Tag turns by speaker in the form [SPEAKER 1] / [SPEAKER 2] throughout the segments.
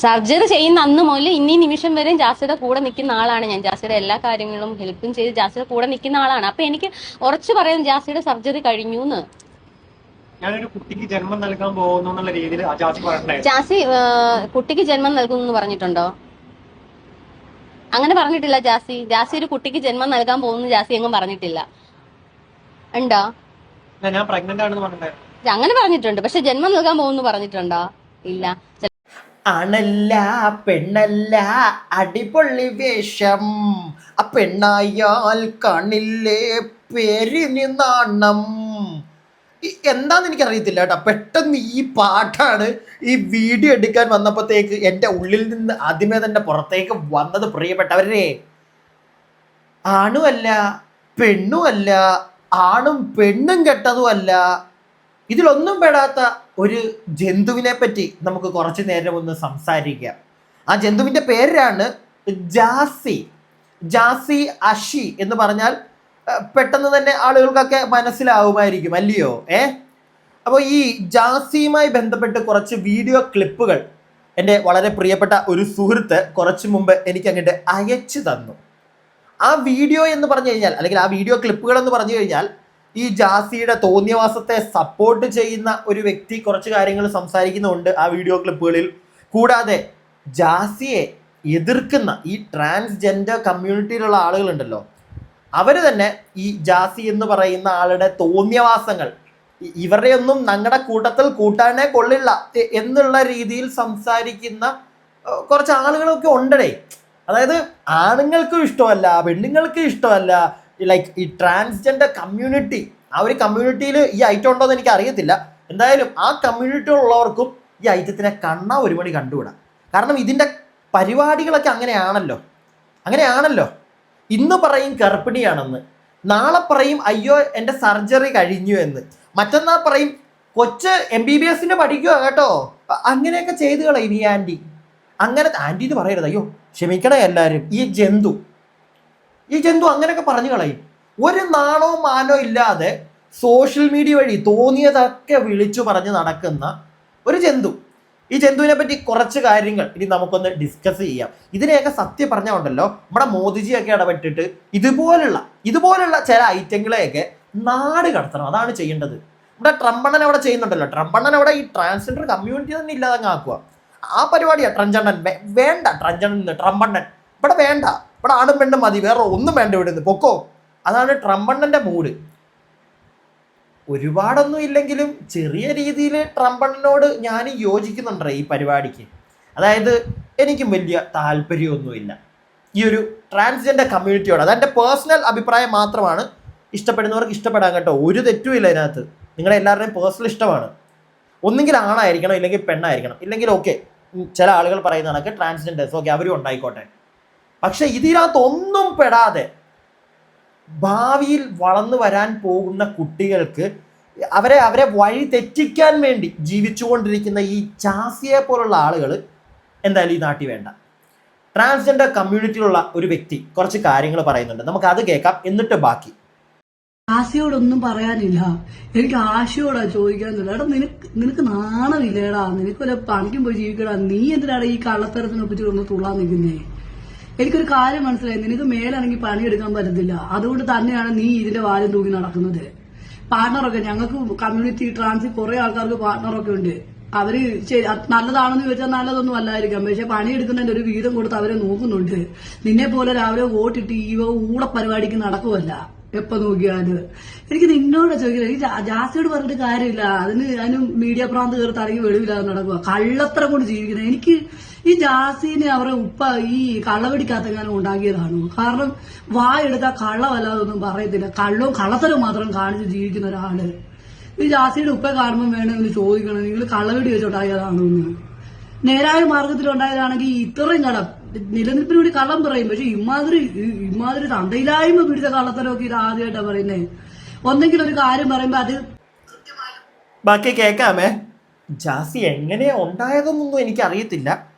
[SPEAKER 1] Surgery ചെയ്യുന്ന അന്ന് മുതൽ ഇന്നീ നിമിഷം വരെയും ജാസിയുടെ കൂടെ നിൽക്കുന്ന ആളാണ് ഞാൻ. ജാസിയുടെ എല്ലാ കാര്യങ്ങളും ഹെൽപ്പും ചെയ്ത് ജാസിയുടെ കൂടെ നിൽക്കുന്ന ആളാണ്. അപ്പൊ എനിക്ക് ഉറച്ചു പറയാം ജാസിയുടെ സർജറി കഴിഞ്ഞു എന്ന്
[SPEAKER 2] ഞാനൊരു കുട്ടിക്ക് ജന്മം നൽകാൻ പോകുന്നു എന്നുള്ള രീതിയിൽ
[SPEAKER 1] ജാസി കുട്ടിക്ക് ജന്മം നൽകുന്നു എന്ന് പറഞ്ഞിട്ടുണ്ടോ? അങ്ങനെ പറഞ്ഞിട്ടില്ല ജാസി. ജാസി ഒരു കുട്ടിക്ക് ജന്മം നൽകാൻ പോകുന്നു ജാസി എങ്ങും പറഞ്ഞിട്ടില്ല. ഉണ്ടോ?
[SPEAKER 2] ഞാൻ- ഞാൻ പ്രഗ്നന്റ് ആണെന്ന് പറഞ്ഞിട്ടുണ്ടായിരുന്നു.
[SPEAKER 1] അങ്ങനെ പറഞ്ഞിട്ടുണ്ട്. പക്ഷെ ജന്മം നൽകാൻ പോകുന്നു പറഞ്ഞിട്ടുണ്ടോ? ഇല്ല.
[SPEAKER 3] ആണല്ല പെണ്ണല്ല അടിപൊളി വേഷം. ആ പെണ്ണായാൽ കാണില്ലേ പേരിന് നാണം. എന്താന്ന് എനിക്കറിയത്തില്ല കേട്ടോ. പെട്ടെന്ന് ഈ പാട്ടാണ് ഈ വീഡിയോ എടുക്കാൻ വന്നപ്പോഴത്തേക്ക് എന്റെ ഉള്ളിൽ നിന്ന് ആദ്യമേ തന്നെ പുറത്തേക്ക് വന്നത് പ്രിയപ്പെട്ടവരെ. ആണുമല്ല പെണ്ണുമല്ല ആണും പെണ്ണും കെട്ടതുമല്ല. ഇതിലൊന്നും പെടാത്ത ഒരു ജന്തുവിനെ പറ്റി നമുക്ക് കുറച്ച് നേരം ഒന്ന് സംസാരിക്കാം. ആ ജന്തുവിന്റെ പേരാണ് ജാസി. ജാസി അഷി എന്ന് പറഞ്ഞാൽ പെട്ടെന്ന് തന്നെ ആളുകൾക്കൊക്കെ മനസ്സിലാവുമായിരിക്കും അല്ലയോ? ഏ? അപ്പോൾ ഈ ജാസിയുമായി ബന്ധപ്പെട്ട് കുറച്ച് വീഡിയോ ക്ലിപ്പുകൾ എന്റെ വളരെ പ്രിയപ്പെട്ട ഒരു സുഹൃത്ത് കുറച്ച് മുമ്പ് എനിക്ക് അങ്ങോട്ട് അയച്ചു തന്നു. ആ വീഡിയോ എന്ന് പറഞ്ഞു കഴിഞ്ഞാൽ അല്ലെങ്കിൽ ആ വീഡിയോ ക്ലിപ്പുകൾ എന്ന് പറഞ്ഞു കഴിഞ്ഞാൽ ഈ ജാസിയുടെ തോന്നിയവാസത്തെ സപ്പോർട്ട് ചെയ്യുന്ന ഒരു വ്യക്തി കുറച്ച് കാര്യങ്ങൾ സംസാരിക്കുന്നുണ്ട് ആ വീഡിയോ ക്ലിപ്പുകളിൽ കൂടാതെ ജാസിയെ എതിർക്കുന്ന ഈ ട്രാൻസ്ജെൻഡർ കമ്മ്യൂണിറ്റിയിലുള്ള ആളുകളുണ്ടല്ലോ അവർ തന്നെ ഈ ജാസി എന്ന് പറയുന്ന ആളുടെ തോന്നിയവാസങ്ങൾ ഇവരുടെയൊന്നും ഞങ്ങളുടെ കൂട്ടത്തിൽ കൂട്ടാനേ കൊള്ളില്ല എന്നുള്ള രീതിയിൽ സംസാരിക്കുന്ന കുറച്ച് ആളുകളൊക്കെ ഉണ്ടടേ. അതായത് ആണുങ്ങൾക്കും ഇഷ്ടമല്ല പെണ്ണുങ്ങൾക്കും ഇഷ്ടമല്ല ലൈക്ക് ഈ ട്രാൻസ്ജെൻഡർ കമ്മ്യൂണിറ്റി ആ ഒരു കമ്മ്യൂണിറ്റിയിൽ ഈ ഐറ്റം ഉണ്ടോ എന്ന് എനിക്ക് അറിയത്തില്ല. എന്തായാലും ആ കമ്മ്യൂണിറ്റി ഉള്ളവർക്കും ഈ ഐറ്റത്തിനെ കണ്ണാ ഒരു മണി കണ്ടുവിടാം. കാരണം ഇതിന്റെ പരിപാടികളൊക്കെ അങ്ങനെയാണല്ലോ. അങ്ങനെയാണല്ലോ. ഇന്ന് പറയും ഗർഭിണിയാണെന്ന്. നാളെ പറയും അയ്യോ എന്റെ സർജറി കഴിഞ്ഞു എന്ന്. മറ്റന്നാൾ പറയും കൊച്ച് എം ബി ബി എസിന് പഠിക്കുക കേട്ടോ. അങ്ങനെയൊക്കെ ചെയ്തു ഈ ആന്റി അങ്ങനെ ആന്റി എന്ന് പറയരുത്. അയ്യോ ക്ഷമിക്കണേ എല്ലാവരും ഈ ജന്തു ഈ ജന്തു അങ്ങനെയൊക്കെ പറഞ്ഞു കളയും. ഒരു നാണോ മാനോ ഇല്ലാതെ സോഷ്യൽ മീഡിയ വഴി തോന്നിയതൊക്കെ വിളിച്ചു പറഞ്ഞ് നടക്കുന്ന ഒരു ജന്തു. ഈ ജന്തുവിനെ പറ്റി കുറച്ച് കാര്യങ്ങൾ ഇനി നമുക്കൊന്ന് ഡിസ്കസ് ചെയ്യാം. ഇതിനെയൊക്കെ സത്യം പറഞ്ഞാൽ ഉണ്ടല്ലോ നമ്മുടെ മോദിജിയൊക്കെ ഇടപെട്ടിട്ട് ഇതുപോലുള്ള ഇതുപോലുള്ള ചില ഐറ്റങ്ങളെയൊക്കെ നാട് കടത്തണം. അതാണ് ചെയ്യേണ്ടത്. നമ്മുടെ ട്രംപണ്ണൻ അവിടെ ചെയ്യുന്നുണ്ടല്ലോ. ട്രംപണ്ണൻ അവിടെ ഈ ട്രാൻസ്ജെൻഡർ കമ്മ്യൂണിറ്റി തന്നെ ഇല്ലാതെ ആക്കുക ആ പരിപാടിയാണ് ട്രഞ്ചണ്ണൻ വേണ്ട ട്രഞ്ചണ്ണൻ ട്രംപണ്ണൻ. ഇവിടെ വേണ്ട. ഇവിടെ ആണും പെണ്ണും മതി വേറെ ഒന്നും വേണ്ട ഇവിടെ നിന്ന്. പൊക്കോ? അതാണ് ട്രംപണ്ണന്റെ മൂഡ്. ഒരുപാടൊന്നും ഇല്ലെങ്കിലും ചെറിയ രീതിയിൽ ട്രംപണ്ണനോട് ഞാൻ യോജിക്കുന്നുണ്ട് ഈ പരിപാടിക്ക്. അതായത് എനിക്കും വലിയ താല്പര്യമൊന്നുമില്ല. ഈ ഒരു ട്രാൻസ്ജെൻഡർ കമ്മ്യൂണിറ്റിയോട് അതെന്റെ പേഴ്സണൽ അഭിപ്രായം മാത്രമാണ്. ഇഷ്ടപ്പെടുന്നവർക്ക് ഇഷ്ടപ്പെടാൻ കേട്ടോ. ഒരു തെറ്റുമില്ല അതിനകത്ത് നിങ്ങളെ എല്ലാവരുടെയും പേഴ്സണൽ ഇഷ്ടമാണ്. ഒന്നുകിൽ ആണായിരിക്കണം ഇല്ലെങ്കിൽ പെണ്ണായിരിക്കണം. ഇല്ലെങ്കിൽ ഓക്കെ ചില ആളുകൾ പറയുന്ന കണക്ക് ട്രാൻസ്ജെൻഡേഴ്സ്. ഓക്കെ അവരും ഉണ്ടായിക്കോട്ടെ. പക്ഷെ ഇതിനകത്ത് ഒന്നും പെടാതെ ഭാവിയിൽ വളർന്നു വരാൻ പോകുന്ന കുട്ടികൾക്ക് അവരെ അവരെ വഴി തെറ്റിക്കാൻ വേണ്ടി ജീവിച്ചുകൊണ്ടിരിക്കുന്ന ഈ ചാസിയെ പോലുള്ള ആളുകൾ എന്തായാലും ഈ നാട്ടിൽ വേണ്ട. ട്രാൻസ്ജെൻഡർ കമ്മ്യൂണിറ്റിയിലുള്ള ഒരു വ്യക്തി കുറച്ച് കാര്യങ്ങൾ പറയുന്നുണ്ട്. നമുക്ക് അത് കേൾക്കാം. എന്നിട്ട് ബാക്കി.
[SPEAKER 4] ആശയോടൊന്നും പറയാനില്ല. എനിക്ക് ആശയോടാ ചോദിക്കാനില്ല എടാ നിനക്ക് നിനക്ക് നാണമില്ലേടാ? നിനക്ക് വല്ല പണിക്കും പോയി ജീവിക്കടാ. നീ എന്തിനാടാ ഈ കള്ളത്തരത്തിനൊപ്പിച്ച് ഒന്ന് തുള്ളാൻ നിൽക്കുന്നേ? എനിക്കൊരു കാര്യം മനസ്സിലായി. നിനക്ക് മേലാണെങ്കിൽ പണിയെടുക്കാൻ പറ്റത്തില്ല. അതുകൊണ്ട് തന്നെയാണ് നീ ഇതിന്റെ വാലും തൂങ്ങി നടക്കുന്നത്. പാർട്ണറൊക്കെ ഞങ്ങൾക്ക് കമ്മ്യൂണിറ്റി ട്രാൻസിൽ കുറെ ആൾക്കാർക്ക് പാർട്ണറൊക്കെ ഉണ്ട്. അവർ നല്ലതാണെന്ന് ചോദിച്ചാൽ നല്ലതൊന്നും അല്ലായിരിക്കാം. പക്ഷെ പണിയെടുക്കുന്നതിന്റെ ഒരു വീതം കൊടുത്ത് അവരെ നോക്കുന്നുണ്ട്. നിന്നെ പോലെ രാവിലെ വോട്ടിട്ട് ഈ ഊട പരിപാടിക്ക് നടക്കുമല്ല എപ്പൊ നോക്കിയാൽ. എനിക്ക് നിന്നോട് ചോദിക്കില്ല. എനിക്ക് ജാസ്തിയോട് പറഞ്ഞിട്ട് കാര്യമില്ല. അതിന് അതിന് മീഡിയ പ്രാന്ത് കയറി തറങ്ങി വെളിവില്ലാതെ നടക്കുക കള്ളത്തരം കൊണ്ട് ജീവിക്കുന്നത്. എനിക്ക് ഈ ജാസിനെ അവരെ ഉപ്പ ഈ കള്ളവെടിക്കാത്തെങ്ങാനും ഉണ്ടാക്കിയതാണ്? കാരണം വായെടുത്താൽ കള്ളമല്ലാതെ ഒന്നും പറയത്തില്ല. കള്ളവും കള്ളത്തരവും മാത്രം കാണിച്ച് ജീവിക്കുന്ന ഒരാൾ. ഈ ജാസിയുടെ ഉപ്പ കാണുമ്പോൾ വേണമെന്ന് ചോദിക്കണം. നിങ്ങൾ കള്ളവെടി വെച്ചുണ്ടായതാണോ എന്ന്. നേരായ മാർഗത്തിൽ ഉണ്ടായതാണെങ്കിൽ ഇത്രയും കടം നിലനിൽപ്പിന് വേണ്ടി കള്ളം പറയും. പക്ഷെ ഇമാതിരി ഇമാതിരി തന്തയിലായ്മ പിടിച്ച കള്ളത്തരമൊക്കെ ഇത് ആദ്യമായിട്ടാണ് പറയുന്നത് ഒന്നെങ്കിൽ ഒരു കാര്യം പറയുമ്പോ അത്
[SPEAKER 3] ബാക്കി കേക്കാമേ ജാസി എങ്ങനെയാ ഉണ്ടായതെന്നൊന്നും എനിക്ക് അറിയത്തില്ല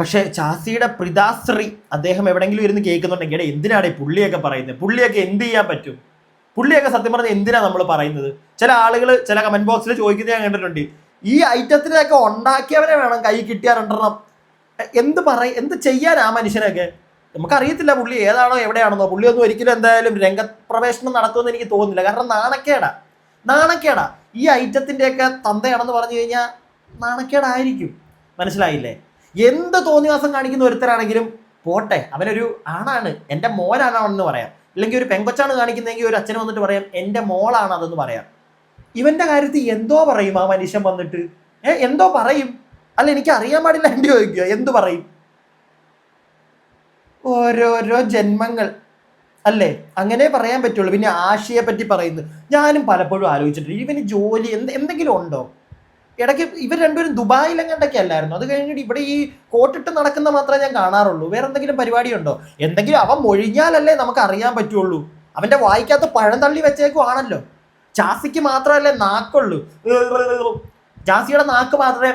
[SPEAKER 3] പക്ഷെ ചാസിയുടെ പ്രിതാശ്രീ അദ്ദേഹം എവിടെങ്കിലും ഇരുന്ന് കേൾക്കുന്നുണ്ടെങ്കിൽ എടേ എന്തിനാണ് ഈ പുള്ളിയൊക്കെ പറയുന്നത്? പുള്ളിയൊക്കെ എന്ത് ചെയ്യാൻ പറ്റും? പുള്ളിയൊക്കെ സത്യം പറഞ്ഞാൽ എന്തിനാണ് നമ്മൾ പറയുന്നത്? ചില ആളുകൾ ചില കമന്റ് ബോക്സിൽ ചോദിക്കുന്നത് ഞാൻ കണ്ടിട്ടുണ്ട്. ഈ ഐറ്റത്തിനൊക്കെ ഉണ്ടാക്കിയവരെ വേണം കൈ കിട്ടിയാൽ എന്ത് പറയും എന്ത് ചെയ്യാൻ ആ മനുഷ്യനൊക്കെ? നമുക്കറിയത്തില്ല പുള്ളി ഏതാണോ എവിടെയാണെന്നോ. പുള്ളി ഒന്നും ഒരിക്കലും എന്തായാലും രംഗപ്രവേശനം നടത്തുമെന്ന് എനിക്ക് തോന്നുന്നില്ല. കാരണം നാണക്കേടാ. നാണക്കേടാ. ഈ ഐറ്റത്തിന്റെയൊക്കെ തന്തയാണെന്ന് പറഞ്ഞു കഴിഞ്ഞാൽ നാണക്കേടായിരിക്കും. മനസ്സിലായില്ലേ? എന്ത് തോന്നിവാസം കാണിക്കുന്ന ഒരുത്തരാണെങ്കിലും പോട്ടെ അവനൊരു ആണാണ് എന്റെ മോനാണെന്ന് പറയാം. അല്ലെങ്കിൽ ഒരു പെങ്കൊച്ചാണ് കാണിക്കുന്നതെങ്കിൽ ഒരു അച്ഛൻ വന്നിട്ട് പറയാം എന്റെ മോളാണ് അതെന്ന് പറയാം. ഇവന്റെ കാര്യത്തിൽ എന്തോ പറയും ആ മനുഷ്യൻ വന്നിട്ട്? ഏ എന്തോ പറയും? അല്ല എനിക്ക് അറിയാൻ പാടില്ല എന്റെ ചോദിക്കുക എന്തു പറയും? ഓരോരോ ജന്മങ്ങൾ അല്ലേ? അങ്ങനെ പറയാൻ പറ്റുള്ളൂ. പിന്നെ ആശയെ പറ്റി പറയുന്നു ഞാനും പലപ്പോഴും ആലോചിച്ചിട്ടുണ്ട്. ഇവന് ജോലി എന്ത് എന്തെങ്കിലും ഉണ്ടോ? ഇടയ്ക്ക് ഇവർ രണ്ടുപേരും ദുബായിൽ ദുബായിലെങ്ങാണ്ടൊക്കെ അല്ലായിരുന്നു? അത് കഴിഞ്ഞിട്ട് ഇവിടെ ഈ കോട്ടിട്ട് നടക്കുന്ന മാത്രമേ ഞാൻ കാണാറുള്ളൂ. വേറെ എന്തെങ്കിലും പരിപാടി ഉണ്ടോ എന്തെങ്കിലും അവൻ മൊഴിഞ്ഞാലല്ലേ നമുക്ക് അറിയാൻ പറ്റുള്ളൂ. അവന്റെ വായിക്കാത്ത പഴം തള്ളി വെച്ചേക്കുവാണല്ലോ. ചാസിക്ക് മാത്രമല്ലേ നാക്കുള്ളൂ. ജാസിയുടെ നാക്ക് മാത്രമേ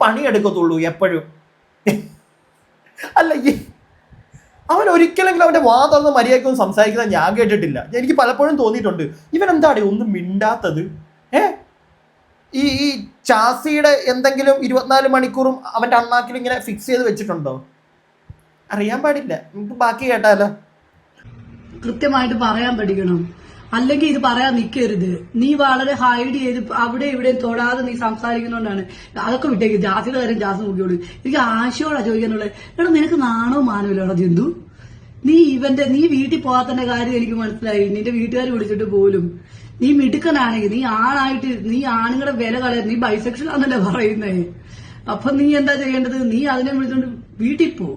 [SPEAKER 3] പണിയെടുക്കത്തുള്ളൂ എപ്പോഴും. അല്ല ഈ അവൻ ഒരിക്കലെങ്കിലും അവന്റെ വാ തുറന്ന് മര്യാദക്കൊന്നും സംസാരിക്കുന്നത് ഞാൻ കേട്ടിട്ടില്ല. എനിക്ക് പലപ്പോഴും തോന്നിയിട്ടുണ്ട്. ഇവൻ എന്താണ് ഒന്നും മിണ്ടാത്തത്? ഏ? ഈ ഈ ചാസിയുടെ എന്തെങ്കിലും ഇരുപത്തിനാല് മണിക്കൂറും അവന്റെ അണ്ണാക്കിൽ ഇങ്ങനെ ഫിക്സ് ചെയ്ത് വെച്ചിട്ടുണ്ടോ? അറിയാൻ പാടില്ല. നമുക്ക് ബാക്കി കേട്ടാലോ?
[SPEAKER 4] കൃത്യമായിട്ട് പറയാൻ പഠിക്കണം. അല്ലെങ്കിൽ ഇത് പറയാൻ നിൽക്കരുത് നീ വളരെ ഹൈഡ് ചെയ്ത് അവിടെ ഇവിടെ തൊടാതെ നീ സംസാരിക്കുന്നോണ്ടാണ്. അതൊക്കെ വിട്ടേക്ക്. ജാസിയുടെ കാര്യം ജാസ് നോക്കിയോളൂ. എനിക്ക് ആശയോടാ ചോദിക്കാനുള്ളത്. എടാ നിനക്ക് നാണോ മാനവില്ലോടാ ജന്തു നീ ഇവന്റെ നീ വീട്ടിൽ പോകാത്തന്റെ കാര്യം എനിക്ക് മനസ്സിലായി. നിന്റെ വീട്ടുകാർ വിളിച്ചിട്ട് പോലും നീ മിടുക്കനാണെങ്കിൽ നീ ആണായിട്ട് നീ ആണുങ്ങളുടെ വില കളയാ നീ ബൈസെക്ഷൻ ആണെന്നല്ലേ പറയുന്നേ. അപ്പൊ നീ എന്താ ചെയ്യേണ്ടത്? നീ അതിനെ വിളിച്ചോണ്ട് വീട്ടിൽ പോ.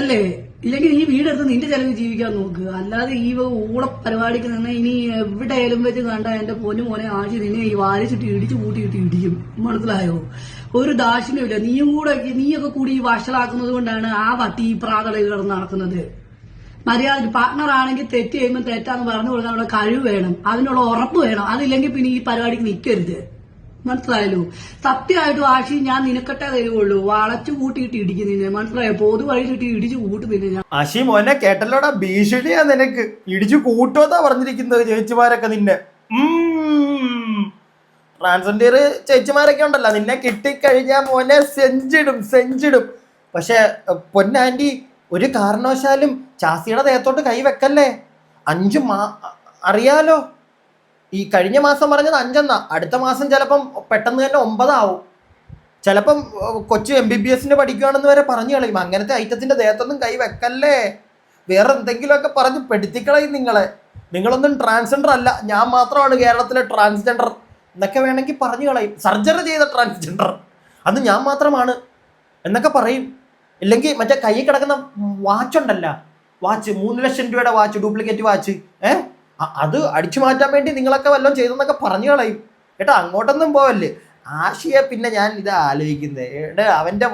[SPEAKER 4] അല്ലേ? ഇല്ലെങ്കിൽ ഈ വീടെടുത്ത് നിന്റെ ചെലവ് ജീവിക്കാൻ നോക്ക്. അല്ലാതെ ഈ ഊള പരിപാടിക്ക് നിന്ന് ഇനി എവിടെയായാലും വെച്ച് കണ്ട എന്റെ പൊന്നു മോനെ ആഴ്ച നിന്നെ ഈ വാരിച്ചിട്ട് ഇടിച്ചു കൂട്ടിയിട്ട് ഇടിക്കും. മനസ്സിലായോ? ഒരു ദാക്ഷിണ്യമില്ല നീയും കൂടെ നീയൊക്കെ കൂടി ഈ വഷളാക്കുന്നത് കൊണ്ടാണ് ആ വട്ടി ഈ പ്രാതളയിൽ കിടന്ന് നടക്കുന്നത്. മര്യാദ പാർട്ട്ണർ ആണെങ്കിൽ തെറ്റ് ചെയ്യുമ്പോൾ തെറ്റാന്ന് പറഞ്ഞു കൊടുക്കാൻ അവിടെ കഴിവ് വേണം. അതിനുള്ള ഉറപ്പ് വേണം. അതില്ലെങ്കിൽ പിന്നെ ഈ പരിപാടിക്ക് നിൽക്കരുത് മനസ്സിലായല്ലോ? സത്യമായിട്ട് വാശി ഞാൻ നിനക്കട്ടെ തരുവുള്ളൂ വളച്ചു കൂട്ടിയിട്ട് ഇടിക്കും നിന്നെ മനസ്സിലായോ? പൊതു വഴിയിട്ട് ഇടിച്ചു കൂട്ടു നിന്നെ ഞാൻ.
[SPEAKER 3] അശി മോനെ കേട്ടല്ലോടാ? ഭീഷണിയാ നിനക്ക്. ഇടിച്ചു കൂട്ടോന്നാ പറഞ്ഞിരിക്കുന്നത് ചേച്ചിമാരൊക്കെ നിന്നെ. ട്രാൻസ്ജെൻഡർ ചേച്ചിമാരൊക്കെ ഉണ്ടല്ലോ. നിന്നെ കിട്ടിക്കഴിഞ്ഞാൽ മോനെ സെഞ്ചിടും സെഞ്ചിടും. പക്ഷെ പൊന്നാന്റി ഒരു കാരണവശാലും ചാസിയുടെ ദേഹത്തോട്ട് കൈ വെക്കല്ലേ? അഞ്ച് മാ അറിയാലോ. ഈ കഴിഞ്ഞ മാസം പറഞ്ഞത് അഞ്ചെന്നാ അടുത്ത മാസം ചിലപ്പം പെട്ടെന്ന് തന്നെ ഒമ്പതാവും. ചിലപ്പം കൊച്ചു എം ബി ബി എസിന് പഠിക്കുകയാണെന്ന് വരെ പറഞ്ഞു കളയും. അങ്ങനത്തെ ഐറ്റത്തിന്റെ ദേഹത്തൊന്നും കൈ വെക്കല്ലേ? വേറെ എന്തെങ്കിലുമൊക്കെ പറഞ്ഞ് പെടുത്തിക്കളയും നിങ്ങളെ. നിങ്ങളൊന്നും ട്രാൻസ്ജെൻഡർ അല്ല. ഞാൻ മാത്രമാണ് കേരളത്തിലെ ട്രാൻസ്ജെൻഡർ എന്നൊക്കെ വേണമെങ്കിൽ പറഞ്ഞു കളയും. സർജറി ചെയ്ത ട്രാൻസ്ജെൻഡർ അത് ഞാൻ മാത്രമാണ് എന്നൊക്കെ പറയും. ഇല്ലെങ്കിൽ മറ്റേ കയ്യിൽ കിടക്കുന്ന വാച്ച് ഉണ്ടല്ല. വാച്ച് മൂന്ന് ലക്ഷം രൂപയുടെ വാച്ച് ഡ്യൂപ്ലിക്കേറ്റ് വാച്ച് ഏ? അത് അടിച്ചു മാറ്റാൻ വേണ്ടി നിങ്ങളൊക്കെ വല്ലതും ചെയ്തെന്നൊക്കെ പറഞ്ഞു കളയും. കേട്ടോ അങ്ങോട്ടൊന്നും പോവല്ലേ. ആശയ പിന്നെ ഞാൻ ഇത് ആലോചിക്കുന്നത് എടേ അവന്റെ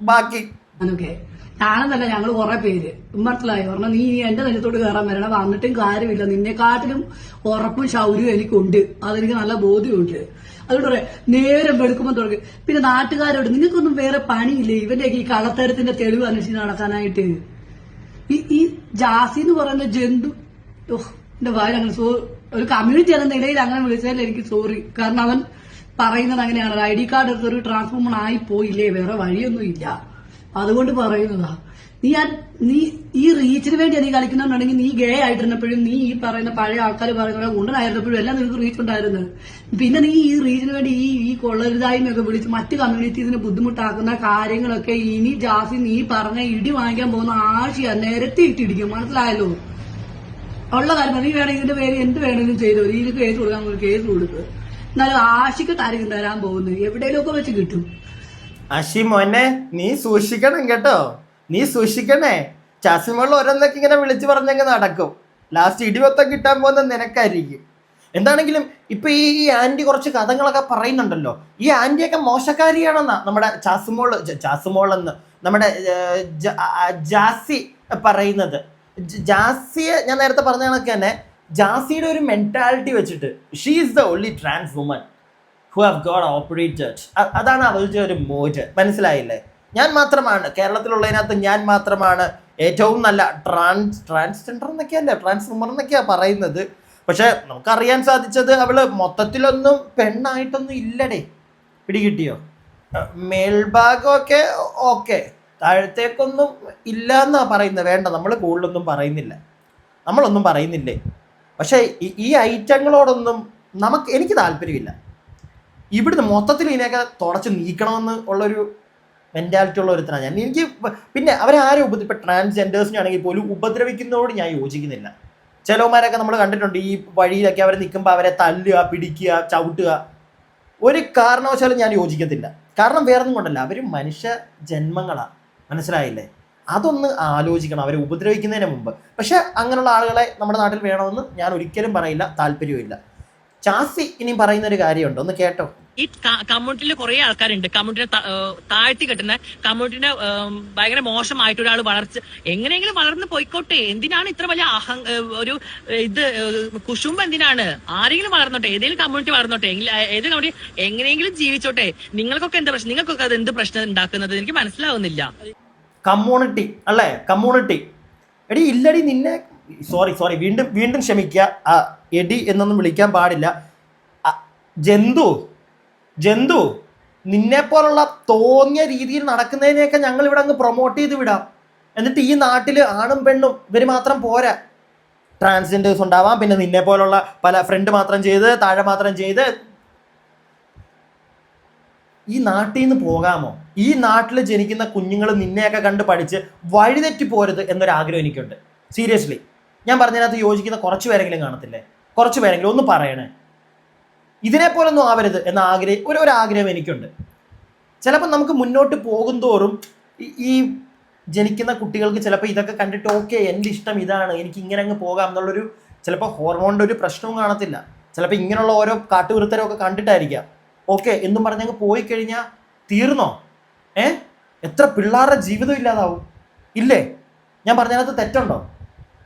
[SPEAKER 3] ബാക്കി.
[SPEAKER 4] ഞാനൊക്കെ ഞാനെന്നല്ല ഞങ്ങൾ കുറെ പേര്. ഉമ്മർത്തലായി. പറഞ്ഞാൽ നീ എന്റെ നിലത്തോട് കയറാൻ വരണം വന്നിട്ടും കാര്യമില്ല. നിന്നെക്കാട്ടിലും ഉറപ്പും ശൗര്യവും എനിക്കുണ്ട്. അതെനിക്ക് നല്ല ബോധ്യമുണ്ട്. അതുകൊണ്ട് പറയാം നേരം വെളുക്കുമ്പോൾ തുടങ്ങി. പിന്നെ നാട്ടുകാരോട് നിങ്ങൾക്കൊന്നും വേറെ പണിയില്ലേ? ഇവന്റെ ഈ കള്ളത്തരത്തിന്റെ തെളിവ് അന്വേഷിച്ച് നടക്കാനായിട്ട് ഈ ഈ ജാസി എന്ന് പറയുന്ന ജന്തു ഓഹ് എന്റെ വായിൽ അങ്ങനെ സോ ഒരു കമ്മ്യൂണിറ്റി എന്ന നിലയിൽ അങ്ങനെ വിളിച്ചാൽ എനിക്ക് സോറി കാരണം അവൻ പറയുന്നത് അങ്ങനെയാണ്. ഐ ഡി കാർഡ് എടുത്ത് ഒരു ട്രാൻസ്ഫോമർ ആയി പോയില്ലേ? വേറെ വഴിയൊന്നും ഇല്ല അതുകൊണ്ട് പറയുന്നതാ നീ ആ നീ ഈ റീച്ചിന് വേണ്ടി നീ കളിക്കുന്നുണ്ടെങ്കിൽ നീ ഗേ ആയിട്ടിരുന്നപ്പോഴും നീ ഈ പറയുന്ന പഴയ ആൾക്കാർ പറയുന്ന ഉണ്ടായിരുന്നപ്പോഴും എല്ലാം നിനക്ക് റീച്ച് ഉണ്ടായിരുന്നത്. പിന്നെ നീ ഈ റീച്ചിന് വേണ്ടി ഈ ഈ കൊള്ളരുതായ്മയൊക്കെ വിളിച്ച് മറ്റു കമ്മ്യൂണിറ്റീസിന് ബുദ്ധിമുട്ടാക്കുന്ന കാര്യങ്ങളൊക്കെ ഇനി ജാസി നീ പറഞ്ഞ ഇടി വാങ്ങിക്കാൻ പോകുന്ന ആശയ നിരത്തി ഇട്ടിടിക്കും മനസ്സിലായല്ലോ? ഉള്ള കാര്യം നീ വേണമെങ്കിൽ ഇതിന്റെ പേര് എന്ത് വേണമെങ്കിലും ചെയ്തോ നീ ഇത് കേസ് കൊടുക്കാൻ കേസ് കൊടുക്കുക എന്നാലും ആശയ്ക്ക് കാര്യം തരാൻ പോകുന്നത് എവിടെയെങ്കിലും ഒക്കെ വെച്ച് കിട്ടും.
[SPEAKER 3] അശി മോനെ നീ സൂക്ഷിക്കണം കേട്ടോ. നീ സൂക്ഷിക്കണേ. ചാസിമോൾ ഓരോന്നൊക്കെ ഇങ്ങനെ വിളിച്ചു പറഞ്ഞങ്ങ് നടക്കും. ലാസ്റ്റ് ഇടിവത്തം കിട്ടാൻ പോകുന്ന നിനക്കായിരിക്കും. എന്താണെങ്കിലും ഇപ്പൊ ഈ ആന്റി കുറച്ച് കഥകളൊക്കെ പറയുന്നുണ്ടല്ലോ. ഈ ആന്റിയൊക്കെ മോശക്കാരിയാണെന്നാ നമ്മുടെ ചാസുമോൾ ചാസുമോൾ എന്ന് നമ്മുടെ ജാസി പറയുന്നത്. ജാസിയെ ഞാൻ നേരത്തെ പറഞ്ഞ കണക്ക് തന്നെ ജാസിയുടെ ഒരു മെന്റാലിറ്റി വെച്ചിട്ട് she is the only trans woman who have got operated അതാണ് അവളുടെ ഒരു മോജ് മനസ്സിലായില്ലേ? ഞാൻ മാത്രമാണ്. കേരളത്തിലുള്ളതിനകത്ത് ഞാൻ മാത്രമാണ്. ഏറ്റവും നല്ല ട്രാൻസ് ട്രാൻസ്ജെൻഡർ എന്നൊക്കെയല്ലേ ട്രാൻസ്ഫോമർ എന്നൊക്കെയാ പറയുന്നത്. പക്ഷെ നമുക്കറിയാൻ സാധിച്ചത് അവൾ മൊത്തത്തിലൊന്നും പെണ്ണായിട്ടൊന്നും ഇല്ലടേ. പിടികിട്ടിയോ? മേൽഭാഗമൊക്കെ ഓക്കെ. താഴത്തേക്കൊന്നും ഇല്ല എന്നാ പറയുന്നത്. വേണ്ട നമ്മൾ കൂടുതലൊന്നും പറയുന്നില്ല. നമ്മളൊന്നും പറയുന്നില്ലേ? പക്ഷേ ഈ ഐറ്റങ്ങളോടൊന്നും നമുക്ക് എനിക്ക് താല്പര്യമില്ല. ഇവിടുന്ന് മൊത്തത്തിൽ ഇതിനെയൊക്കെ തുടച്ച് നീക്കണമെന്ന് ഉള്ളൊരു മെന്റാലിറ്റി ഉള്ള ഒരുത്തനാണ് ഞാൻ. എനിക്ക് പിന്നെ അവരാരും ഉപദ്ര ഇപ്പം ട്രാൻസ്ജെൻഡേഴ്സിനെ ആണെങ്കിൽ പോലും ഉപദ്രവിക്കുന്നതോട് ഞാൻ യോജിക്കുന്നില്ല. ചിലവന്മാരൊക്കെ നമ്മൾ കണ്ടിട്ടുണ്ട് ഈ വഴിയിലൊക്കെ അവർ നിൽക്കുമ്പോൾ അവരെ തല്ലുക പിടിക്കുക ചവിട്ടുക. ഒരു കാരണവശാലും ഞാൻ യോജിക്കത്തില്ല. കാരണം വേറെ ഒന്നും കൊണ്ടല്ല അവർ മനുഷ്യ ജന്മങ്ങളാണ് മനസ്സിലായില്ലേ? അതൊന്ന് ആലോചിക്കണം അവരെ ഉപദ്രവിക്കുന്നതിന് മുമ്പ്. പക്ഷെ അങ്ങനെയുള്ള ആളുകളെ നമ്മുടെ നാട്ടിൽ വേണമെന്ന് ഞാൻ ഒരിക്കലും പറയില്ല താല്പര്യവുമില്ല. ചാസി ഇനി പറയുന്ന ഒരു കാര്യമുണ്ട് ഒന്ന് കേട്ടോ?
[SPEAKER 5] ഈ കമ്മ്യൂണിറ്റിയിൽ കുറെ ആൾക്കാരുണ്ട്. കമ്മ്യൂണിറ്റിനെ താഴ്ത്തി കെട്ടുന്ന കമ്മ്യൂണിറ്റിനെ ഭയങ്കര മോശമായിട്ട് ഒരാൾ വളർച്ച എങ്ങനെയെങ്കിലും വളർന്ന് പോയിക്കോട്ടെ. എന്തിനാണ് ഇത്ര വലിയ അഹം ഒരു ഇത് കുശുമ്പ് എന്തിനാണ്? ആരെങ്കിലും വളർന്നോട്ടെ. ഏതെങ്കിലും കമ്മ്യൂണിറ്റി വളർന്നോട്ടെ. ഏത് കമ്മ്യൂണിറ്റി എങ്ങനെയെങ്കിലും ജീവിച്ചോട്ടെ. നിങ്ങൾക്കൊക്കെ എന്താ പ്രശ്നം? നിങ്ങൾക്കൊക്കെ അത് എന്ത് പ്രശ്നം ഉണ്ടാക്കുന്നത്? എനിക്ക് മനസ്സിലാവുന്നില്ല.
[SPEAKER 3] കമ്മ്യൂണിറ്റി അല്ലേ? കമ്മ്യൂണിറ്റി. എടി ഇല്ലടി നിന്നെ സോറി സോറി. വീണ്ടും വീണ്ടും ക്ഷമിക്കുക എടി എന്നൊന്നും വിളിക്കാൻ പാടില്ല. ജന്തു. ജന്തു നിന്നെ പോലുള്ള തോന്നിയ രീതിയിൽ നടക്കുന്നതിനെയൊക്കെ ഞങ്ങൾ ഇവിടെ അങ്ങ് പ്രൊമോട്ട് ചെയ്ത് വിടാം. എന്നിട്ട് ഈ നാട്ടിൽ ആണും പെണ്ണും ഇവർ മാത്രം പോരാ. ട്രാൻസ്ജെൻഡേഴ്സ് ഉണ്ടാവാം പിന്നെ നിന്നെ പോലുള്ള പല ഫ്രണ്ട് മാത്രം ചെയ്ത് താഴെ മാത്രം ചെയ്ത്. ഈ നാട്ടിൽ നിന്ന് പോകാമോ? ഈ നാട്ടിൽ ജനിക്കുന്ന കുഞ്ഞുങ്ങൾ നിന്നെയൊക്കെ കണ്ട് പഠിച്ച് വഴിതെറ്റി പോരുത് എന്നൊരു ആഗ്രഹം എനിക്കുണ്ട്. സീരിയസ്ലി ഞാൻ പറഞ്ഞതിനകത്ത് യോജിക്കുന്ന കുറച്ച് പേരെങ്കിലും കാണത്തില്ലേ? കുറച്ച് പേരെങ്കിലും ഒന്ന് പറയണേ. ഇതിനെ പോലൊന്നും ആവരുത് എന്ന ആഗ്രഹം ഒരു ഒരു ആഗ്രഹം എനിക്കുണ്ട്. ചിലപ്പോൾ നമുക്ക് മുന്നോട്ട് പോകും തോറും ഈ- ജനിക്കുന്ന കുട്ടികൾക്ക് ചിലപ്പോൾ ഇതൊക്കെ കണ്ടിട്ട് ഓക്കെ എന്റെ ഇഷ്ടം ഇതാണ് എനിക്ക് ഇങ്ങനെ അങ്ങ് പോകാം എന്നുള്ളൊരു ചിലപ്പോൾ ഹോർമോണിന്റെ ഒരു പ്രശ്നവും കാണത്തില്ല. ചിലപ്പോൾ ഇങ്ങനെയുള്ള ഓരോ കാട്ടുവൃത്തരമൊക്കെ കണ്ടിട്ടായിരിക്കാം. ഓക്കെ എന്നും പറഞ്ഞങ്ങ് പോയി കഴിഞ്ഞാൽ തീർന്നോ? ഏ? എത്ര പിള്ളേരുടെ ജീവിതം ഇല്ലാതാവും? ഇല്ലേ? ഞാൻ പറഞ്ഞതിനകത്ത് തെറ്റുണ്ടോ?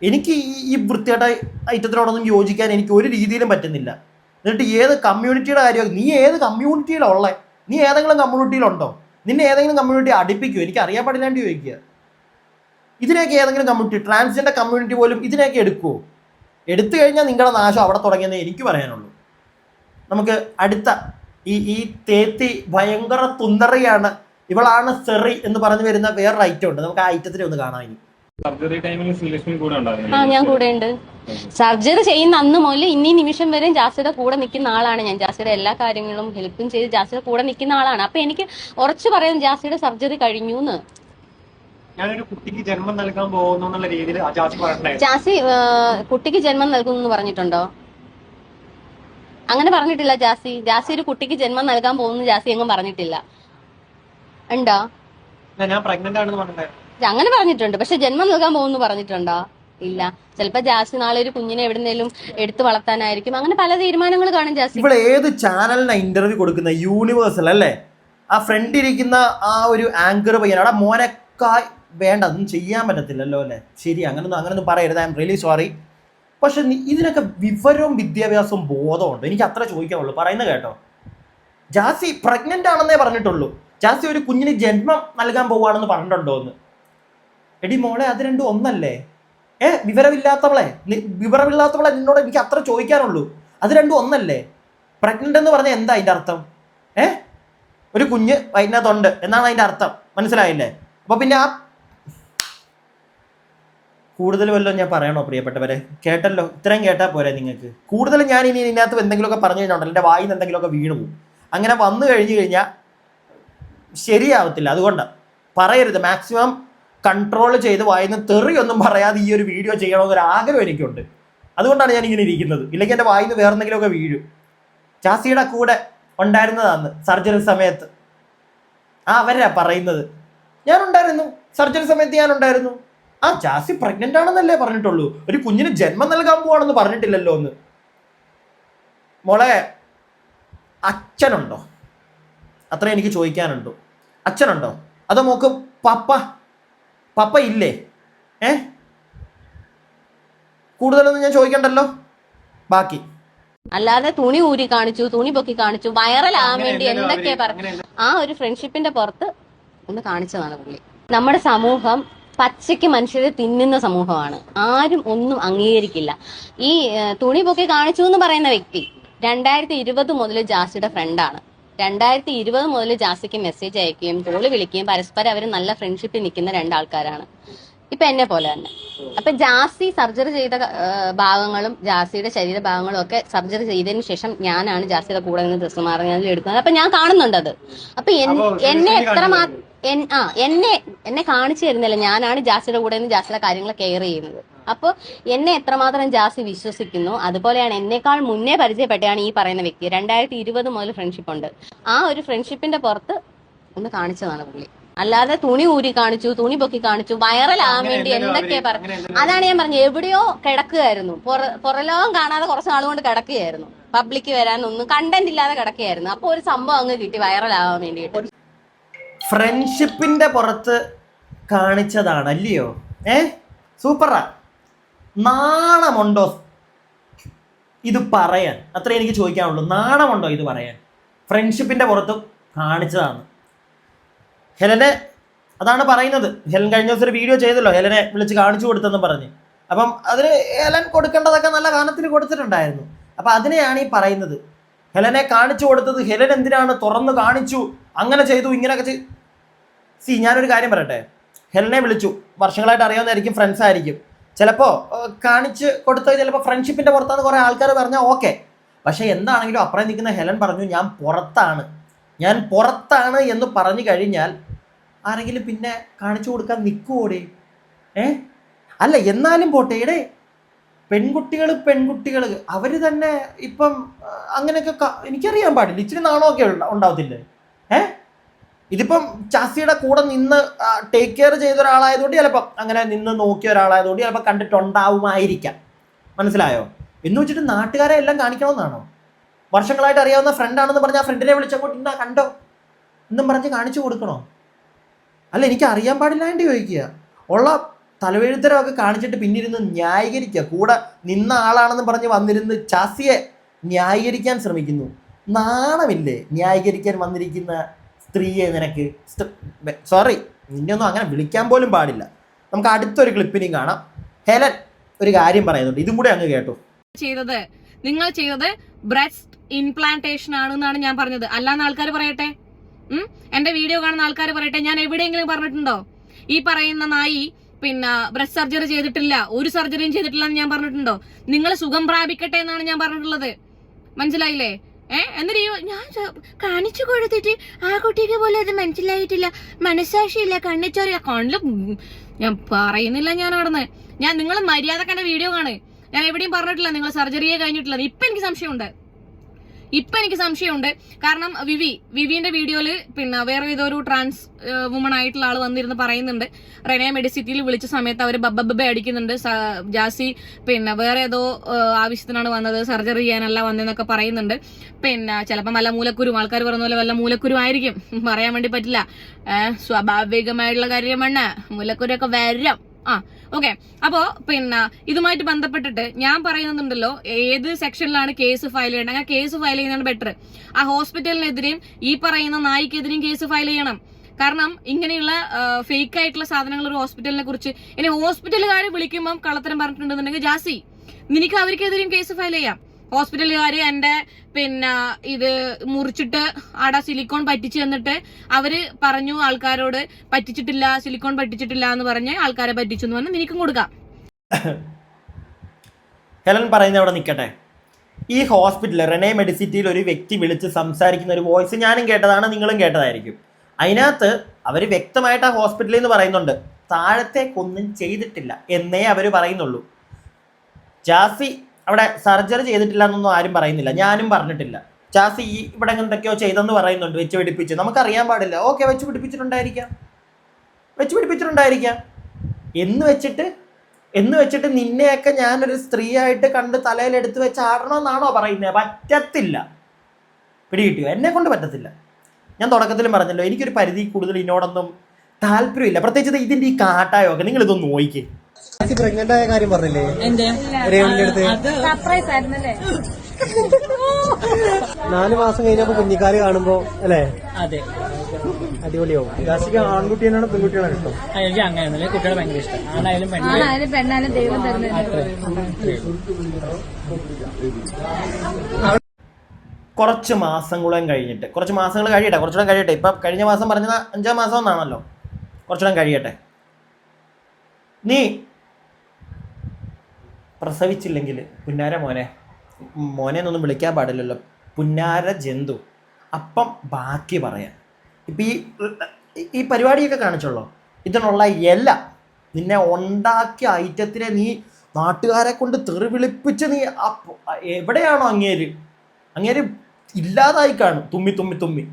[SPEAKER 3] എനിക്ക് ഈ ഈ വൃത്തിയുടെ ഐറ്റത്തിനോടൊന്നും യോജിക്കാൻ എനിക്ക് ഒരു രീതിയിലും പറ്റുന്നില്ല. എന്നിട്ട് ഏത് കമ്മ്യൂണിറ്റിയുടെ കാര്യം നീ ഏത് കമ്മ്യൂണിറ്റിയിലാണ് ഉള്ളത് നീ ഏതെങ്കിലും കമ്മ്യൂണിറ്റിയിലുണ്ടോ നിന്നെ ഏതെങ്കിലും കമ്മ്യൂണിറ്റി അടുപ്പിക്കുമോ എനിക്ക് അറിയാൻ പാടില്ലാണ്ട് ചോദിക്കുക. ഇതിനെയൊക്കെ ഏതെങ്കിലും കമ്മ്യൂണിറ്റി ട്രാൻസ്ജെൻഡർ കമ്മ്യൂണിറ്റി പോലും ഇതിനെയൊക്കെ എടുക്കുമോ എടുത്തു കഴിഞ്ഞാൽ നിങ്ങളുടെ നാശം അവിടെ തുടങ്ങിയെന്നേ എനിക്ക് പറയാനുള്ളൂ. നമുക്ക് അടുത്ത ഈ ഈ തേത്തി ഭയങ്കര തുന്തറിയാണ്. ഇവളാണ് സെറി എന്ന് പറഞ്ഞു വരുന്ന വേറൊരു ഐറ്റം ഉണ്ട്. നമുക്ക് ആ ഐറ്റത്തിനെ ഒന്ന് കാണാം ഇനി.
[SPEAKER 6] സർജറി ടൈമിൽ ശ്രീലക്ഷ്മി കൂടെ
[SPEAKER 1] ആ ഞാൻ കൂടെ ഉണ്ട്. സർജറി ചെയ്യുന്ന അന്ന് മുതൽ ഇന്നീ നിമിഷം വരെ ജാസിയുടെ കൂടെ നിൽക്കുന്ന ആളാണ് ഞാൻ. ജാസിയുടെ എല്ലാ കാര്യങ്ങളും ഹെൽപ്പും ചെയ്ത് ജാസിയുടെ കൂടെ നിൽക്കുന്ന ആളാണ്. അപ്പൊ എനിക്ക് ഉറച്ചു പറയാം ജാസിയുടെ സർജറി കഴിഞ്ഞു എന്ന്.
[SPEAKER 2] ഞാനൊരു കുട്ടിക്ക് ജന്മം നൽകാൻ പോകുന്നു എന്നുള്ള രീതിയിൽ ജാസി പറഞ്ഞിട്ടുണ്ടായിരുന്നു.
[SPEAKER 1] ജാസി കുട്ടിക്ക് ജന്മം നൽകുന്നു എന്ന് പറഞ്ഞിട്ടുണ്ടോ? അങ്ങനെ പറഞ്ഞിട്ടില്ല ജാസി. ജാസി ഒരു കുട്ടിക്ക് ജന്മം നൽകാൻ പോകുന്നു ജാസി എങ്ങും പറഞ്ഞിട്ടില്ല. ഉണ്ടോ?
[SPEAKER 2] ഞാൻ- ഞാൻ പ്രഗ്നന്റ് ആണെന്ന് പറഞ്ഞിട്ടുണ്ടായിരുന്നു.
[SPEAKER 1] അങ്ങനെ പറഞ്ഞിട്ടുണ്ട്. പക്ഷെ ജന്മം നൽകാൻ പോകുന്നു പറഞ്ഞിട്ടുണ്ടോ? ഇല്ല. ചിലപ്പോ ജാസി നാളെ ഒരു കുഞ്ഞിനെ എവിടുന്നേലും എടുത്തു വളർത്താനായിരിക്കും. അങ്ങനെ പല തീരുമാനങ്ങൾ കാണും ജാസി
[SPEAKER 3] ഇവിടെ ഏത് ചാനലിനാണ് ഇന്റർവ്യൂ കൊടുക്കുന്ന യൂണിവേഴ്സൽ അല്ലേ? ആ ഫ്രണ്ട് ഇരിക്കുന്ന ആ ഒരു ആങ്കർ പയ്യൻ അവിടെ മോനക്കായ് വേണ്ട ഒന്നും ചെയ്യാൻ പറ്റത്തില്ലല്ലോ അല്ലേ? ശരി അങ്ങനൊന്നും അങ്ങനൊന്നും പറയരുത്. ഐ എം റിയലി സോറി പക്ഷെ ഇതിനൊക്കെ വിവരവും വിദ്യാഭ്യാസവും ബോധമുണ്ട് എനിക്ക് അത്ര ചോദിക്കാനുള്ളൂ. പറയുന്നത് കേട്ടോ. ജാസി പ്രഗ്നന്റ് ആണെന്നേ പറഞ്ഞിട്ടുള്ളൂ. ജാസി ഒരു കുഞ്ഞിന് ജന്മം നൽകാൻ പോവാണെന്ന് പറഞ്ഞിട്ടുണ്ടോ എന്ന്? എടി മോളെ അത് രണ്ടും ഒന്നല്ലേ? ഏ വിവരമില്ലാത്തവളെ വിവരമില്ലാത്തവളെ നിന്നോട് എനിക്ക് അത്ര ചോദിക്കാനുള്ളൂ. അത് രണ്ടും ഒന്നല്ലേ? പ്രഗ്നന്റ് എന്ന് പറഞ്ഞാൽ എന്താ അതിന്റെ അർത്ഥം? ഏ? ഒരു കുഞ്ഞ് അതിനകത്തുണ്ട് എന്നാണ് അതിന്റെ അർത്ഥം. മനസ്സിലായില്ലേ? അപ്പൊ പിന്നെ ആ കൂടുതൽ വല്ലതും ഞാൻ പറയണോ പ്രിയപ്പെട്ടവരെ? കേട്ടല്ലോ ഇത്രയും കേട്ടാൽ പോരെ നിങ്ങൾക്ക്. കൂടുതൽ ഞാൻ ഇനി ഇതിനകത്ത് എന്തെങ്കിലുമൊക്കെ പറഞ്ഞു കഴിഞ്ഞിട്ടുണ്ടല്ലോ എന്റെ വായിൽ എന്തെങ്കിലുമൊക്കെ വീണു പോകും. അങ്ങനെ വന്നു കഴിഞ്ഞു കഴിഞ്ഞാൽ ശരിയാവത്തില്ല അതുകൊണ്ട്. പറയരുത് മാക്സിമം കൺട്രോൾ ചെയ്ത് വായിന്ന് തെറിയൊന്നും പറയാതെ ഈ ഒരു വീഡിയോ ചെയ്യണമെന്നൊരു ആഗ്രഹം എനിക്കുണ്ട്. അതുകൊണ്ടാണ് ഞാൻ ഇങ്ങനെ ഇരിക്കുന്നത്. ഇല്ലെങ്കിൽ എന്റെ വായിന്ന് വേറെ എന്തെങ്കിലുമൊക്കെ വീഴും. ചാസിയുടെ കൂടെ ഉണ്ടായിരുന്നതാണ് സർജറി സമയത്ത്. ആ അവരാ പറയുന്നത്. ഞാനുണ്ടായിരുന്നു. സർജറി സമയത്ത് ഞാൻ ഉണ്ടായിരുന്നു ആ ചാസി പ്രഗ്നന്റ് ആണെന്നല്ലേ പറഞ്ഞിട്ടുള്ളൂ. ഒരു കുഞ്ഞിന് ജന്മം നൽകാൻ പോവാണെന്ന് പറഞ്ഞിട്ടില്ലല്ലോ എന്ന് മോളെ അച്ഛനുണ്ടോ? അത്ര എനിക്ക് ചോദിക്കാനുണ്ടോ. അച്ഛനുണ്ടോ? അതോ മോക്ക് പപ്പ പപ്പ ഇല്ലേ? ഏ? കൂടുതലൊന്നും ഞാൻ ചോദിക്കണ്ടല്ലോ? ബാക്കി.
[SPEAKER 1] അല്ലാതെ തുണി ഊരി കാണിച്ചു തുണി പൊക്കി കാണിച്ചു വൈറലാകാൻ
[SPEAKER 2] ആവാൻ
[SPEAKER 1] വേണ്ടി എന്തൊക്കെയാ പറഞ്ഞു ആ ഒരു ഫ്രണ്ട്ഷിപ്പിന്റെ പുറത്ത് ഒന്ന് കാണിച്ചതാണ് പുള്ളി. നമ്മുടെ സമൂഹം പച്ചയ്ക്ക് മനുഷ്യരെ തിന്നുന്ന സമൂഹമാണ്. ആരും ഒന്നും അംഗീകരിക്കില്ല. ഈ തുണി പൊക്കി കാണിച്ചു എന്ന് പറയുന്ന വ്യക്തി രണ്ടായിരത്തി ഇരുപത് മുതൽ ജാസിയുടെ ഫ്രണ്ടാണ് രണ്ടായിരത്തി ഇരുപത് മുതൽ ജാസിക്ക് മെസ്സേജ് അയക്കുകയും കോൾ വിളിക്കുകയും പരസ്പരം അവർ നല്ല ഫ്രണ്ട്ഷിപ്പിൽ നിൽക്കുന്ന രണ്ടാൾക്കാരാണ്. ഇപ്പൊ എന്നെ പോലെ തന്നെ. അപ്പൊ ജാസി സർജറി ചെയ്ത ഭാഗങ്ങളും ജാസിയുടെ ശരീര ഭാഗങ്ങളും ഒക്കെ സർജറി ചെയ്തതിന് ശേഷം ഞാനാണ് ജാസിയുടെ കൂടെ നിന്ന് ഡ്രസ്സ് ഞാൻ എടുക്കുന്നത്. അപ്പൊ ഞാൻ കാണുന്നുണ്ട് അത്. അപ്പൊ എന്നെ എത്ര മാ ആ എന്നെ എന്നെ കാണിച്ചു തരുന്നില്ല. ഞാനാണ് ജാസിയുടെ കൂടെ നിന്ന് ജാസിയുടെ കാര്യങ്ങൾ കെയർ ചെയ്യുന്നത്. അപ്പോൾ എന്നെ എത്രമാത്രം ജാസി വിശ്വസിക്കുന്നു? അതുപോലെയാണ് എന്നെക്കാൾ മുന്നേ പരിചയപ്പെട്ടാണ് ഈ പറയുന്ന വ്യക്തി. രണ്ടായിരത്തി ഇരുപത് മുതൽ ഫ്രണ്ട്ഷിപ്പ് ഉണ്ട്. ആ ഒരു ഫ്രണ്ട്ഷിപ്പിന്റെ പുറത്ത് ഒന്ന് കാണിച്ചതാണ് പുള്ളി. അല്ലാതെ തുണി ഊരി കാണിച്ചു തുണി പൊക്കി കാണിച്ചു വൈറലാകാൻ വേണ്ടി എന്തൊക്കെ പറഞ്ഞു അതാണ് ഞാൻ പറഞ്ഞത്. എവിടെയോ കിടക്കുകയായിരുന്നു. പുറ- പുറലോകം കാണാതെ കുറച്ച് നാളുകൊണ്ട് കിടക്കുകയായിരുന്നു. പബ്ലിക് വരാനൊന്നും കണ്ടന്റ് ഇല്ലാതെ കിടക്കുകയായിരുന്നു. അപ്പൊ ഒരു സംഭവം അങ്ങ് കിട്ടി വൈറലാകാൻ വേണ്ടിയിട്ട്.
[SPEAKER 3] ഫ്രണ്ട്ഷിപ്പിന്റെ പുറത്ത് കാണിച്ചതാണ് അല്ലയോ? ഏ? സൂപ്പറാ. നാണമുണ്ടോ? ഇത് പറയാൻ. അത്ര എനിക്ക് ചോദിക്കാനുള്ളൂ. നാണമുണ്ടോ ഇത് പറയാൻ? ഫ്രണ്ട്ഷിപ്പിന്റെ പുറത്ത് കാണിച്ചതാണ്. ഹെലനെ അതാണ് പറയുന്നത്. ഹെലൻ കഴിഞ്ഞ ദിവസം ഒരു വീഡിയോ ചെയ്തല്ലോ. ഹെലനെ വിളിച്ച് കാണിച്ചു കൊടുത്തെന്ന് പറഞ്ഞ്. അപ്പം അതിന് ഹെലൻ കൊടുക്കേണ്ടതൊക്കെ നല്ല ഗാനത്തിൽ കൊടുത്തിട്ടുണ്ടായിരുന്നു. അപ്പം അതിനെയാണ് ഈ പറയുന്നത്. ഹെലനെ കാണിച്ചു കൊടുത്തത് ഹെലൻ എന്തിനാണ്? തുറന്ന് കാണിച്ചു. അങ്ങനെ ചെയ്തു ഇങ്ങനെയൊക്കെ ചെയ്തു സി ഞാനൊരു കാര്യം പറയട്ടെ. ഹെലനെ വിളിച്ചു. വർഷങ്ങളായിട്ട് അറിയാവുന്നതായിരിക്കും ഫ്രണ്ട്സ് ആയിരിക്കും ചിലപ്പോൾ കാണിച്ച് കൊടുത്തത് ചിലപ്പോൾ ഫ്രണ്ട്ഷിപ്പിന്റെ പുറത്താന്ന് കുറേ ആൾക്കാർ പറഞ്ഞാൽ ഓക്കെ പക്ഷേ എന്താണെങ്കിലും അപ്പുറം നിൽക്കുന്ന ഹെലൻ പറഞ്ഞു ഞാൻ പുറത്താണ്. ഞാൻ പുറത്താണ് എന്ന് പറഞ്ഞു കഴിഞ്ഞാൽ ആരെങ്കിലും പിന്നെ കാണിച്ചു കൊടുക്കാൻ നിൽക്കുവോടെ ഏ? അല്ല എന്നാലും പോട്ടെ ഇടേ പെൺകുട്ടികൾ പെൺകുട്ടികൾ അവർ തന്നെ ഇപ്പം അങ്ങനെയൊക്കെ എനിക്കറിയാൻ പാടില്ല. ഇച്ചിരി നാണമൊക്കെ ഉണ്ട- ഉണ്ടാവത്തില്ലേ? ഏ? ഇതിപ്പം ചാസിയുടെ കൂടെ നിന്ന് ടേക്ക് കെയർ ചെയ്ത ഒരാളായതുകൊണ്ട് ചിലപ്പം അങ്ങനെ നിന്ന് നോക്കിയ ഒരാളായതുകൊണ്ട് ചിലപ്പോൾ കണ്ടിട്ടുണ്ടാവുമായിരിക്കാം. മനസ്സിലായോ? എന്ന് വെച്ചിട്ട് നാട്ടുകാരെ എല്ലാം കാണിക്കണമെന്നാണോ? വർഷങ്ങളായിട്ട് അറിയാവുന്ന ഫ്രണ്ടാണെന്ന് പറഞ്ഞ് ആ ഫ്രണ്ടിനെ വിളിച്ചങ്ങോട്ട് ഇന്നാ കണ്ടോ? എന്നും പറഞ്ഞ് കാണിച്ചു കൊടുക്കണോ? അല്ല എനിക്ക് അറിയാൻ പാടില്ലാണ്ട് ചോദിക്കുക. ഉള്ള തലവെഴുത്തരമൊക്കെ കാണിച്ചിട്ട് പിന്നിരുന്ന് ന്യായീകരിക്കുക. കൂടെ നിന്ന ആളാണെന്ന് പറഞ്ഞ് വന്നിരുന്ന് ചാസിയെ ന്യായീകരിക്കാൻ ശ്രമിക്കുന്നു. നാണമില്ലേ ന്യായീകരിക്കാൻ വന്നിരിക്കുന്ന സ്ത്രീയെ നിനക്ക്. സോറി നിന്നെയൊന്നും അങ്ങനെ വിളിക്കാൻ പോലും പാടില്ല. നമുക്ക് അടുത്തൊരു ക്ലിപ്പിനെയും കാണാം. ഹെലൻ ഒരു കാര്യം പറയുന്നുണ്ട്. ഇതും കൂടെ അങ്ങ് കേട്ടു.
[SPEAKER 7] ചെയ്തത്. നിങ്ങൾ ചെയ്തത് ബ്രസ്റ്റ് ഇംപ്ലാന്റേഷൻ ആണെന്നാണ് ഞാൻ പറഞ്ഞത്. അല്ലാന്ന് ആൾക്കാർ പറയട്ടെ? എന്റെ വീഡിയോ കാണുന്ന ആൾക്കാർ പറയട്ടെ? ഞാൻ എവിടെയെങ്കിലും പറഞ്ഞിട്ടുണ്ടോ? ഈ പറയുന്ന നായി പിന്നെ ബ്രസ്റ്റ് സർജറി ചെയ്തിട്ടില്ല ഒരു സർജറിയും ചെയ്തിട്ടില്ല എന്ന് ഞാൻ പറഞ്ഞിട്ടുണ്ടോ? നിങ്ങൾ സുഖം പ്രാപിക്കട്ടെ എന്നാണ് ഞാൻ പറഞ്ഞിട്ടുള്ളത്. മനസ്സിലായില്ലേ? ഏ എന്നിട്ട് ഞാൻ കാണിച്ചു കൊടുത്തിട്ട് ആ കുട്ടിക്ക് പോലും അത് മനസ്സിലായിട്ടില്ല. മനസ്സാക്ഷിയില്ല കണ്ണിച്ചോറിയ കണ്ണിൽ ഞാൻ പറയുന്നില്ല ഞാൻ നടന്ന് ഞാൻ നിങ്ങൾ മര്യാദയ്ക്ക് എന്റെ വീഡിയോ കാണ് ഞാൻ എവിടെയും പറഞ്ഞിട്ടില്ല നിങ്ങൾ സർജറിയെ കഴിഞ്ഞിട്ടില്ല. ഇപ്പൊ എനിക്ക് സംശയമുണ്ട്. ഇപ്പൊ എനിക്ക് സംശയമുണ്ട്. കാരണം വിവി വിവിന്റെ വീഡിയോയിൽ പിന്നെ വേറെ ഒരു ട്രാൻസ് വുമൺ ആയിട്ടുള്ള ആൾ വന്നിരുന്ന് പറയുന്നുണ്ട്. റെനെ മെഡിസിറ്റിയിൽ വിളിച്ച സമയത്ത് അവർ ബബ്ബ അടിക്കുന്നുണ്ട്. ജാസി പിന്നെ വേറെ ഏതോ ആവശ്യത്തിനാണ് വന്നത്. സർജറി ചെയ്യാനല്ല വന്നതെന്നൊക്കെ പറയുന്നുണ്ട്. പിന്നെ ചിലപ്പോൾ വല്ല മൂലക്കുരും ആൾക്കാർ പറഞ്ഞ പോലെ വല്ല മൂലക്കുരും ആയിരിക്കും. പറയാൻ വേണ്ടി പറ്റില്ല. സ്വാഭാവികമായിട്ടുള്ള കാര്യമാണ്. മൂലക്കുരൊക്കെ വരാം. ആ ഓക്കെ അപ്പോ പിന്നെ ഇതുമായിട്ട് ബന്ധപ്പെട്ടിട്ട് ഞാൻ പറയുന്നുണ്ടല്ലോ ഏത് സെക്ഷനിലാണ് കേസ് ഫയൽ ചെയ്യേണ്ടത്. അങ്ങനെ കേസ് ഫയൽ ചെയ്യുന്നതാണ് ബെറ്റർ ആ ഹോസ്പിറ്റലിനെതിരെയും ഈ പറയുന്ന നായിക്കെതിരെയും കേസ് ഫയൽ ചെയ്യണം. കാരണം ഇങ്ങനെയുള്ള ഫേക്ക് ആയിട്ടുള്ള സാധനങ്ങൾ ഒരു ഹോസ്പിറ്റലിനെ കുറിച്ച് ഇനി ഹോസ്പിറ്റലുകാർ വിളിക്കുമ്പോൾ കള്ളത്തരം പറഞ്ഞിട്ടുണ്ടെന്നുണ്ടെങ്കിൽ ജാസി നിനക്ക് അവർക്കെതിരെയും കേസ് ഫയൽ ചെയ്യാം. ഹോസ്പിറ്റലുകാർ എന്റെ പിന്നെ ഇത് മുറിച്ചിട്ട് ആടെ സിലിക്കോൺ പറ്റിച്ചു തന്നിട്ട് അവർ പറഞ്ഞു ആൾക്കാരോട് പറ്റിച്ചിട്ടില്ല സിലിക്കോൺ പറ്റിച്ചിട്ടില്ല എന്ന് പറഞ്ഞ് ആൾക്കാരെ പറ്റിച്ചു എന്ന് പറഞ്ഞ് നിനക്കും കൊടുക്കാം.
[SPEAKER 3] ഹെലൻ പറയുന്നത് അവിടെ നിൽക്കട്ടെ ഈ ഹോസ്പിറ്റൽ റെനെ മെഡിസിറ്റിയിൽ ഒരു വ്യക്തി വിളിച്ച് സംസാരിക്കുന്ന ഒരു വോയിസ് ഞാനും കേട്ടതാണ് നിങ്ങളും കേട്ടതായിരിക്കും. അതിനകത്ത് അവർ വ്യക്തമായിട്ട് ആ ഹോസ്പിറ്റലിൽ നിന്ന് പറയുന്നുണ്ട് താഴത്തേക്കൊന്നും ചെയ്തിട്ടില്ല എന്നേ അവർ പറയുന്നുള്ളൂ. ജാസി അവിടെ സർജറി ചെയ്തിട്ടില്ല എന്നൊന്നും ആരും പറയുന്നില്ല. ഞാനും പറഞ്ഞിട്ടില്ല. ചാസ് ഈ ഇവിടെ എന്തൊക്കെയോ ചെയ്തെന്ന് പറയുന്നുണ്ട്. വെച്ച് പിടിപ്പിച്ച്. നമുക്കറിയാൻ പാടില്ല. ഓക്കെ വെച്ച് പിടിപ്പിച്ചിട്ടുണ്ടായിരിക്കാം. വെച്ച് പിടിപ്പിച്ചിട്ടുണ്ടായിരിക്കാം. എന്ന് വെച്ചിട്ട് എന്ന് വെച്ചിട്ട് നിന്നെയൊക്കെ ഞാനൊരു സ്ത്രീയായിട്ട് കണ്ട് തലയിലെടുത്ത് വെച്ച് ആടണമെന്നാണോ പറയുന്നത് പറ്റത്തില്ല. പിടികിട്ടിയോ? എന്നെ കൊണ്ട് പറ്റത്തില്ല. ഞാൻ തുടക്കത്തിലും പറഞ്ഞല്ലോ എനിക്കൊരു പരിധി കൂടുതൽ ഇതിനോടൊന്നും താല്പര്യമില്ല. പ്രത്യേകിച്ച് ഇതിന്റെ ഈ കാട്ടായൊക്കെ നിങ്ങൾ ഇതൊന്ന് നോയിക്കേ
[SPEAKER 8] പ്രഗ്നന്റ് ആയ കാര്യം പറഞ്ഞില്ലേ? രേവണിന്റെ അടുത്ത്. നാല് മാസം കഴിഞ്ഞപ്പോ കുഞ്ഞിക്കാൽ കാണുമ്പോ അല്ലേ?
[SPEAKER 5] അതെ.
[SPEAKER 8] അടിപൊളിയാവും. ജാസിക്ക് ആൺകുട്ടിയാണ് പെൺകുട്ടിയാണ് ഇഷ്ടം?
[SPEAKER 5] എനിക്ക് അങ്ങനെയൊന്നുമില്ല. കുട്ടികളെ ഭയങ്കര ഇഷ്ടം. ആണായാലും
[SPEAKER 9] ആണായാലും പെണ്ണായാലും ദൈവം തരുന്നത്
[SPEAKER 3] കുറച്ച് മാസങ്ങളും കഴിഞ്ഞിട്ട് കുറച്ച് മാസങ്ങൾ കഴിയട്ടെ കുറച്ചുകൂടെ കഴിയട്ടെ. ഇപ്പം കഴിഞ്ഞ മാസം പറഞ്ഞ അഞ്ചാം മാസം എന്നാണല്ലോ കുറച്ചുകൂടെ കഴിയട്ടെ. നീ പ്രസവിച്ചില്ലെങ്കിൽ പുന്നാര മോനെ മോനെ എന്നൊന്നും വിളിക്കാൻ പാടില്ലല്ലോ. പുന്നാര ജന്തു. അപ്പം ബാക്കി പറയാം. ഇപ്പം ഈ ഈ പരിപാടിയൊക്കെ കാണിച്ചോളൂ? ഇതിനുള്ള ഇല നിന്നെ ഉണ്ടാക്കിയ ഐറ്റത്തിനെ നീ നാട്ടുകാരെ കൊണ്ട് തെറി വിളിപ്പിച്ച് നീ എവിടെയാണോ അങ്ങേര്? അങ്ങേര് ഇല്ലാതായി കാണും. തുമ്മി തുമ്മി തുമ്മി.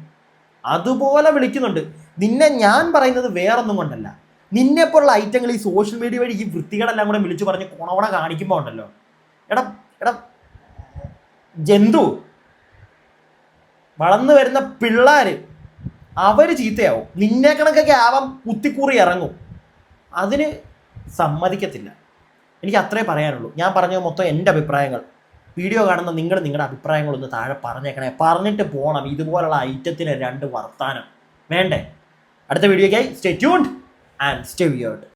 [SPEAKER 3] അതുപോലെ വിളിക്കുന്നുണ്ട്. നിന്നെ ഞാൻ പറയുന്നത് വേറൊന്നും കൊണ്ടല്ല. നിന്നെ പോലുള്ള ഐറ്റങ്ങൾ ഈ സോഷ്യൽ മീഡിയ വഴി ഈ വൃത്തികളെല്ലാം കൂടെ വിളിച്ചു പറഞ്ഞ് കോണവണ കാണിക്കുമ്പോൾ ഉണ്ടല്ലോ. എടാ എടാ ജന്തു വളർന്നു വരുന്ന പിള്ളേർ അവർ ചീത്തയാവും. നിന്നെ കണക്കൊക്കെ ആവാം കുത്തിക്കൂറി ഇറങ്ങും. അതിന് സമ്മതിക്കത്തില്ല. എനിക്ക് അത്രേ പറയാനുള്ളൂ. ഞാൻ പറഞ്ഞ മൊത്തം എന്റെ അഭിപ്രായങ്ങൾ. വീഡിയോ കാണുന്ന നിങ്ങൾ നിങ്ങളുടെ അഭിപ്രായങ്ങളൊന്ന് താഴെ പറഞ്ഞേക്കണേ. പറഞ്ഞിട്ട് പോകണം ഇതുപോലുള്ള ഐറ്റത്തിന് രണ്ട് വർത്താനം. വേണ്ടേ? അടുത്ത വീഡിയോയ്ക്കായി സ്റ്റേ ട്യൂൺഡ് and stewart